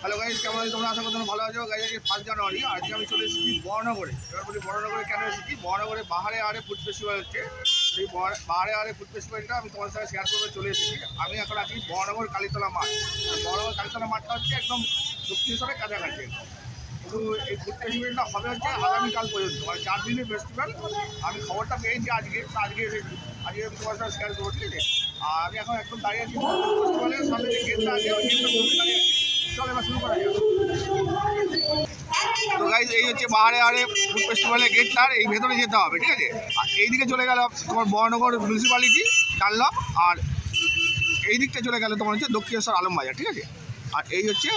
Hello guys কেমন আছো? তোমরা আশা করি তোমরা ভালো আছো। গাইজ আজকে ফার্স্ট জানুয়ারি। আজকে আমি চলে এসেছি বর্ণনগরে এবার বলি বর্ণনগরে কেন এসেছি? বর্ণনগরে বাহারে আরে ফুড ফেস্টিভ্যাল হচ্ছে। সেই বহা- বাহারে আরে ফুড ফেস্টিভ্যালটা আমি তোমার সাথে শেয়ার করতে চলে এসেছি। আমি এখন আছি বর্ণনগর কালীতলা মাঠ। বর্ণনগর কালীতলা মাঠটা হচ্ছে একদম দক্ষিণেশ্বরের কাছাকাছি। কিন্তু এই ফুড ফেস্টিভ্যালটা হবে হচ্ছে আগামীকাল পর্যন্ত। মানে চার দিনের ফেস্টিভ্যাল আমি খবরটা পেয়েছি আজকে। আজকে এসেছি আজকে আমি তোমার সাথে শেয়ার করব, ঠিক আছে? আর আমি এখন একদম দাঁড়িয়ে আছি ফেস্টিভ্যালের সামনে যে গেটটা আছে, ওই গেটটা দাঁড়িয়ে আছি। তো গাইজ এই হচ্ছে বাহারে আরে ফুড ফেস্টিভ্যালের গেটটার এই ভেতরে যেতে হবে, ঠিক আছে? আর এইদিকে চলে গেল তোমার বহনগর মিউনিসিপ্যালিটি ডানলপ আর এই দিকটা চলে গেল তোমার হচ্ছে দক্ষিণেশ্বর আলমবাজার ঠিক আছে? আর এই হচ্ছে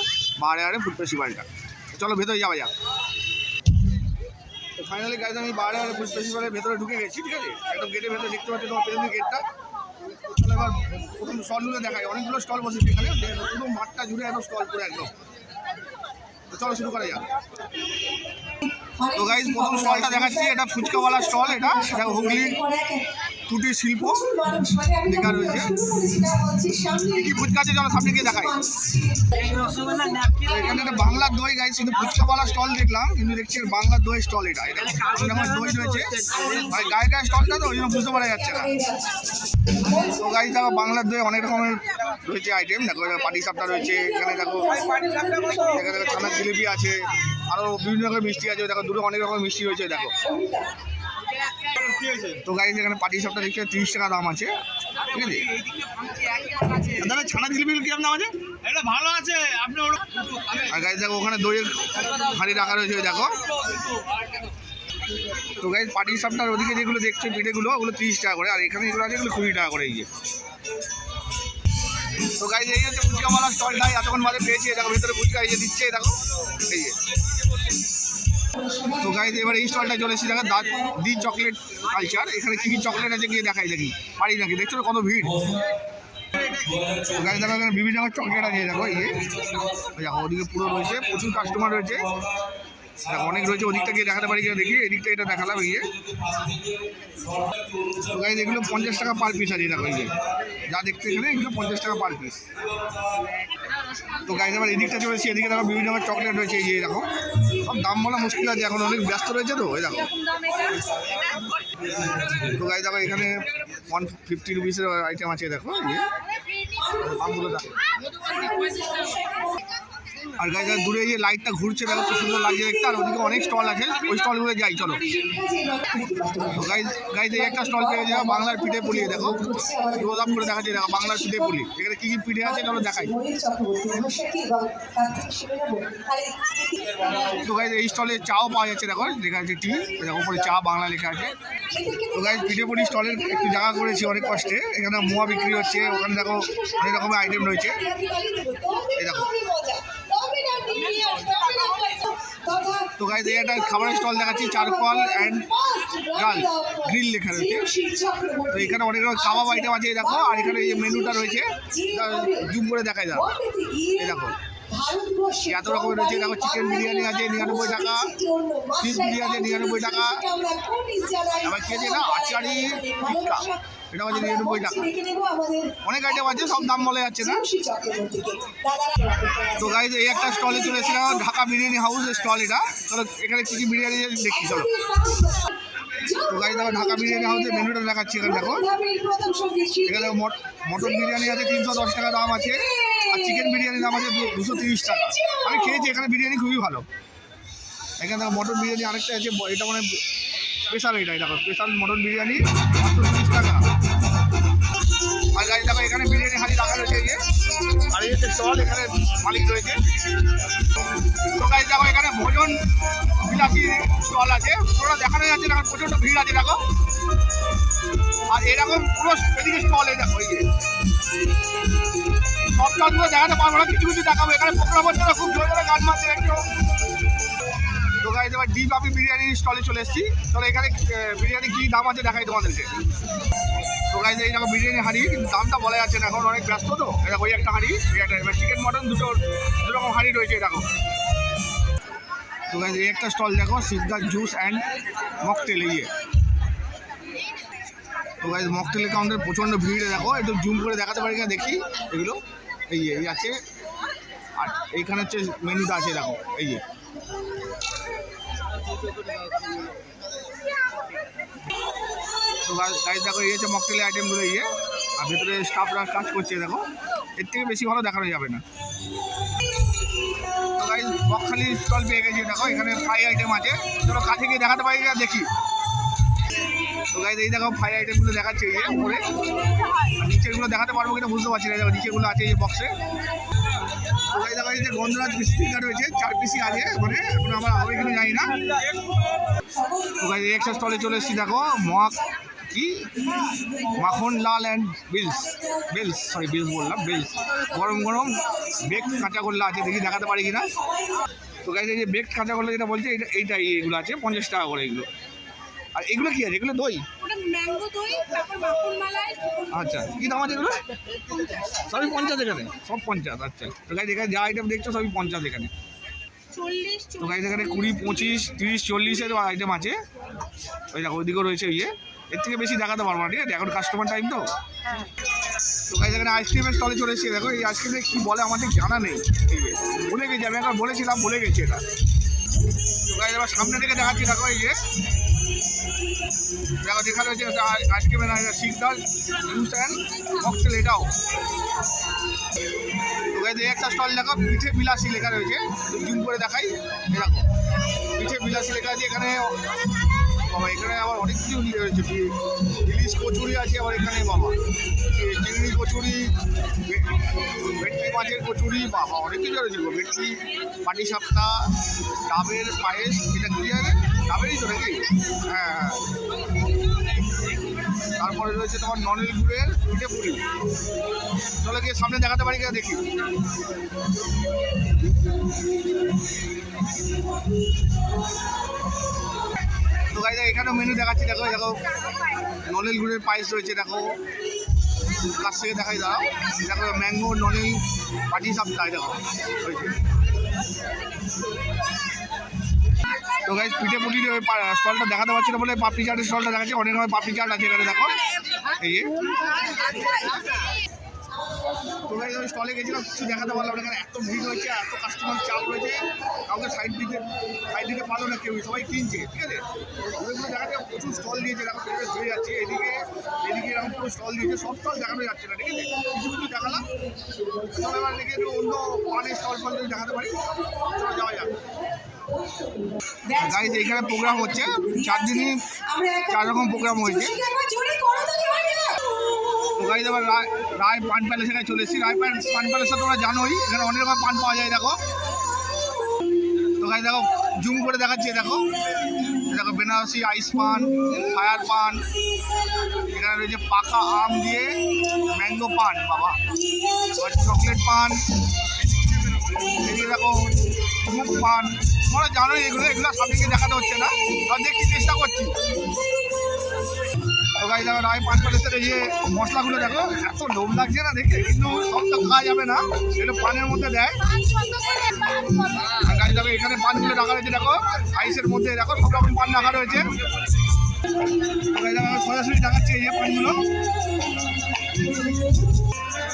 বাহারে আরে ফুড ফেস্টিভ্যালটা চলো ভেতরে যাওয়া যাক। ফাইনালি গাইজ আমি বাহারে আরে ফুড ফেস্টিভ্যালের ভেতরে ঢুকে গেছি, ঠিক আছে? একদম গেটের ভেতরে দেখতে পাচ্ছি তোমার পেছনের গেটটা এবার প্রথম স্টলগুলো দেখাই। অনেকগুলো স্টল বসেছে এখানে। পুরো মাঠটা জুড়ে একদম স্টল করে একদম। চলো শুরু করা যাক। তো গাইজ প্রথম স্টলটা দেখাচ্ছি। এটা ফুচকাওয়ালা স্টল এটা হুগলি। কুটির শিল্প লেখা রয়েছে কি ফুচকা আছে চলো সামনে গিয়ে দেখাই এখানে একটা বাংলার দই গাইজ কিন্তু ফুচকাওয়ালা স্টল দেখলাম কিন্তু দেখছি বাংলার দই স্টল এটা। এটা এরকম দই রয়েছে। ভাই গায়ে গায়ে স্টলটা তো ওই জন্য বুঝতে পারা যাচ্ছে না। তো গাই দেখো বাংলার দই অনেক রকমের রয়েছে আইটেম দেখো পাটি সাপটা রয়েছে এখানে দেখো এখানে দেখো ছানার জিলিপি আছে আরও বিভিন্ন রকমের মিষ্টি আছে। দেখো দূরে অনেক রকমের মিষ্টি রয়েছে দেখো। তো গাইজ এখানে পাটি সাপটা দেখছে তিরিশ টাকা দাম আছে। ঠিক আছে? দাদা ছানা জিলিপিগুলো কীরকম দাম আছে? এটা ভালো আছে আপনি আর গাইজ দেখো ওখানে দইয়ের হাঁড়ি রাখা রয়েছে দেখো। তো গাইজ পাটি সাপটার ওদিকে যেগুলো দেখছ পিঠেগুলো ওগুলো তিরিশ টাকা করে। আর এখানে যেগুলো আছে এগুলো কুড়ি টাকা করে এই তো গাইজ এই হচ্ছে ফুচকাওয়ালা স্টলটা এতক্ষণ বাদে পেয়েছি দেখো ভেতরে ফুচকা এই যে দিচ্ছে দেখো। এই যে। তো গাইজ এবার এই স্টলটা চলে এসেছি। দেখো দা- দি চকলেট কালচার এখানে কী কী চকলেট আছে গিয়ে দেখাই, দেখি। পারি নাকি? দেখছ কত ভিড়? গাইজ দেখো, এখানে বিভিন্ন রকমের চকলেট আছে, দেখো, এই যে। দেখো, ওদিকে পুরো রয়েছে, প্রচুর কাস্টমার রয়েছে। দেখো, অনেক রয়েছে, ওদিকটা গিয়ে দেখাতে পারি দেখি। এদিকটা এটা দেখালাম, এই যে। গাইজ এগুলো পঞ্চাশ টাকা পার পিস আছে, দেখো, এই যে। যা দেখতে এখানে, এগুলো পঞ্চাশ টাকা পার পিস তো গাইজ আবার এদিকটা চলেছি এদিকে দেখো, বিভিন্ন রকমের চকলেট রয়েছে, এই যে, দেখো। সব দাম বলা মুশকিল আছে এখন অনেক ব্যস্ত রয়েছে তো ওই দেখো। তো গাই দেখো এখানে ওয়ান ফিফটি রুপিসের আইটেম আছে দেখো দামগুলো দেখো আর গাইজ দূরে এই যে লাইটটা ঘুরছে দেখো খুব সুন্দর লাগছে দেখতে। আর ওদিকে অনেক স্টল আছে, ওই স্টলগুলো যাই, চলো। গাইজ গাইজ একটা স্টল পেয়ে যাব বাংলার পিঠে পুলি, দেখো। রোদ আপ করে দেখাচ্ছে, দেখো, বাংলার পিঠে পুলি। এখানে কী কী পিঠে আছে, চলো দেখাই। তো গাইজ, এই স্টলে চাও পাওয়া যাচ্ছে, দেখো, লেখা আছে টি, দেখো, উপরে চা বাংলা লেখা আছে। তো গাইজ, পিঠে পুলি স্টলের একটু জায়গা করেছি অনেক কষ্টে। এখানে মোয়া বিক্রি হচ্ছে, ওখানে দেখো অনেক রকমের আইটেম রয়েছে। এই দেখো। তো গাইজ একটা খাবারের স্টল দেখাচ্ছি, চারকল অ্যান্ড ডাল গ্রিল লেখা রয়েছে। তো এখানে অনেক রকম কাবাব আইটেম আছে দেখো, আর এখানে এই মেনুটা রয়েছে জুম করে দেখাই যাবে এই দেখো এত রকমের রয়েছে দেখো চিকেন বিরিয়ানি আছে, নিরানব্বই টাকা ফিশ বিরিয়ানি আছে, নিরানব্বই টাকা। আবার কি না, আচারি টিক্কা। এটা হচ্ছে নিরানব্বই টাকা অনেক আইটেম আছে সব দাম বলা যাচ্ছে না। তো গাইজ এই একটা স্টলে চলে এসেছিলাম ঢাকা বিরিয়ানি হাউস স্টল এটা। চলো এখানে কী কী বিরিয়ানি দেখি চলো। তো গাইজ দেখো ঢাকা বিরিয়ানি হাউসের মেনুটা দেখাচ্ছি এখানে দেখো। এখানে মটন বিরিয়ানি আছে তিনশো দশ টাকা দাম আছে। আর চিকেন বিরিয়ানির দাম আছে দুশো তিরিশ টাকা। আমি খেয়েছি এখানে বিরিয়ানি খুবই ভালো। এখানে দেখো মটন বিরিয়ানি আরেকটা আছে এটা মানে স্পেশাল এটা দেখো স্পেশাল মটন বিরিয়ানি মাত্র তিরিশ টাকা। গাড়ি এখানে বিরিয়ানি হাঁড়ি রাখা রয়েছে এই যে আর এই হচ্ছে স্টল এখানে মালিক রয়েছে। তো গাড়ি দেখো এখানে ভোজন বিলাসী স্টল আছে। পুরো দেখানো যাচ্ছে না, প্রচণ্ড ভিড় আছে, দেখো। আর এরকম পুরো এদিকে স্টল এই দেখো, এই যে। সব স্টলগুলো দেখাতে পারব না, কিছু কিছু দেখাবো। এখানে হচ্ছে খুব জোরে জোরে গান মারছে একটু তো গাইজ এবার ডি বাপি বিরিয়ানির স্টলে চলে এসেছি। চলো এখানে বিরিয়ানি কী দাম আছে দেখাই তোমাদেরকে। তো গাইজ এই বিরিয়ানি হাঁড়ি, কিন্তু দামটা বলা যাচ্ছে না, এখন অনেক ব্যস্ত তো। দেখো, ওই একটা হাঁড়ি, এই একটা এবার চিকেন মটন দুটো দু রকম হাঁড়ি রয়েছে দেখো। তো গাইজ এই একটা স্টল দেখো সিদ্ধার জুস অ্যান্ড মকটেল এই তো গাইজ মকটেলের কাউন্টারে প্রচণ্ড ভিড় দেখো। একটু জুম করে দেখাতে পারি কিনা, দেখি এগুলো। এই এই আছে। আর এইখানে হচ্ছে মেনুটা আছে, দেখো, এই যে। গাড়ি দেখো, এই হচ্ছে মকটেলের আইটেমগুলো ইয়ে। আর ভেতরে স্টাফরা কাজ করছে, দেখো। এর থেকে বেশি ভালো দেখানো যাবে না। তো গাড়ি বকখালি স্টল পেয়ে গেছি, দেখো, এখানে ফ্রাই আইটেম আছে। চলো কাছে গিয়ে দেখাতে পারি না দেখি। তো গাইজ এই দেখো ফ্রাই আইটেমগুলো দেখাচ্ছে, এই যে উপরে। আর দেখাতে পারব কিনা বুঝতে পারছি না, দেখো নিচেগুলো আছে এই বক্সে তো গাইজ দেখো, এই যে গন্ধরাজ বিস্তিকা রয়েছে, চার পিসি আছে মানে এখন আমরা আরও এখানে যাই না। তো গাইজ এক্সট্রা স্টলে চলে এসেছি, দেখো মক কি? Makhan Lal and beans beans sorry bills বললাম বিলস গরম গরম বেক কাঁচা গোল্লা আছে দেখি দেখাতে পারি কিনা? তো গাইজ এই যে বেক কাঁচা গোল্লা যেটা বলছে এইটা এইটা এইগুলো আছে পঞ্চাশ টাকা করে এগুলো। আর এগুলো কি আছে? এগুলো দই? আচ্ছা কী দাম আছে এগুলো? সবই পঞ্চাশ এখানে? সব পঞ্চাশ আচ্ছা। তো গাইজ এখানে যা আইটেম দেখছ সবই পঞ্চাশ এখানে। তো গাইজ এখানে কুড়ি পঁচিশ তিরিশ চল্লিশের আইটেম আছে। ওই দেখো ওইদিকেও রয়েছে ইয়ে। এর থেকে বেশি দেখাতে পারব না, ঠিক আছে? এখন কাস্টমার টাইম তো। তো গাইজ এখানে আইসক্রিমের স্টলে চলে এসেছি। দেখো, এই আইসক্রিমে কী বলে ঠিক জানা নেই। ভুলে গেছি, আমি একবার বলেছিলাম ভুলে গেছি এটা। তো গাইজ এবার সামনে থেকে দেখাচ্ছি, দেখো, এই যে। দেখো দেখা যাচ্ছে আইসক্রিমের শিকদার জুস অ্যান্ড মকটেল এটাও। এই একটা স্টল দেখো, পিঠে বিলাসী লেখা রয়েছে। জুম করে দেখাই। দেখো পিঠে বিলাসী লেখা আছে এখানে বাবা, এখানে আবার অনেক কিছু নিয়ে রয়েছে ইলিশ কচুরি আছে আবার এখানে বাবা। চিংড়ি কচুরি ভেটকি মাছের কচুরি, বাবা, অনেক কিছু রয়েছে। ভেটকি, পাটি সাপটা, ডাবের পায়েস, এটা কি জানে? ডাবেরই তো নাকি? হ্যাঁ হ্যাঁ। তারপরে রয়েছে তোমার ননেল গুড়ের পিঠে পুরি চলে গিয়ে সামনে দেখাতে পারি কিনা দেখি। তো গাড়ি এখানেও মেনু দেখাচ্ছি, দেখো দেখো নলেল গুড়ের পায়েস রয়েছে, দেখো। কাছ থেকে দেখাই দাও দেখো ম্যাঙ্গো নলেল পাটি সাপ্তাহ দেখো। রয়েছে তো গাইজ পিঠে পুটি ওই স্টলটা দেখাতে পারছি না বলে পাপড়ি চাটের স্টলটা দেখাচ্ছি, অনেক রকম পাপড়ি চাট আছে এখানে, দেখো। এই তো গাইজ আমি স্টলে গেছিলাম কিছু দেখাতে পারলাম না এত ভিড় হয়েছে এত কাস্টমার চাপ রয়েছে। কাউকে সাইড দিতে সাইড দিতে পারল না কেউ সবাই কিনছে ঠিক আছে? ঘুরে দেখাতে প্রচুর স্টল দিয়েছে পেটে ধরে যাচ্ছে এদিকে এদিকে এরকম পুরো স্টল দিয়েছে সব স্টল দেখানো যাচ্ছে না ঠিক আছে? কিছু কিছু দেখালাম। চলো এবার দেখি একটু অন্য পানের স্টল ফল যদি দেখাতে পারি চলো যাওয়া যাক। গাইজ এখানে প্রোগ্রাম হচ্ছে চার দিনই চার রকম প্রোগ্রাম হয়েছে। তো গাড়ি আবার রায় রায় পান প্যালেস এখানে চলে এসেছি। রায় পান পান প্যালেসটা তোমরা জানোই, এখানে অনেক রকম পান পাওয়া যায়, দেখো। তো গাড়ি দেখো, জুম করে দেখাচ্ছি, দেখো। দেখো, বেনারসি আইস পান, ফায়ার পান, এখানে রয়েছে পাকা আম দিয়ে ম্যাঙ্গো পান, বাবা। চকলেট পান দেখো মুখ পান। তোমরা জানোই এগুলো এগুলো গিয়ে দেখাতে হচ্ছে না। সব দেখছি চেষ্টা করছি। তো গাড়ি দেখো রায় পাঁচ প্যালেসের এই যে মশলাগুলো দেখো, এত লোভ লাগছে না দেখে, কিন্তু সব তো খাওয়া যাবে না এগুলো পানের মধ্যে দেয়। আর গাড়ি দেখো, এখানে পানগুলো রাখা রয়েছে, দেখো, আইসের মধ্যে, দেখো, সব রকম পান রাখা রয়েছে। সরাসরি দেখাচ্ছে এই যে পানগুলো।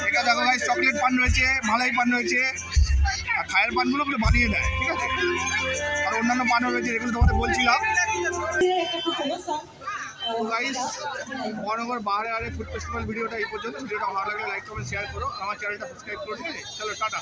এটা দেখো ভাই চকলেট পান রয়েছে, মালাই পান রয়েছে, আর খায়ের পানগুলো ওগুলো বানিয়ে দেয়, ঠিক আছে? আর অন্যান্য পানও রয়েছে, যেগুলো তোমাদের বলছিলাম। গাইস মহানগর বাহারে আরে ফুড ফেস্টিভ্যাল ভিডিওটা এই পর্যন্ত। ভিডিওটা ভালো লাগলে লাইক কমেন্ট শেয়ার করো। আমার চ্যানেলটা সাবস্ক্রাইব করো, ঠিক আছে? চলো, টাটা।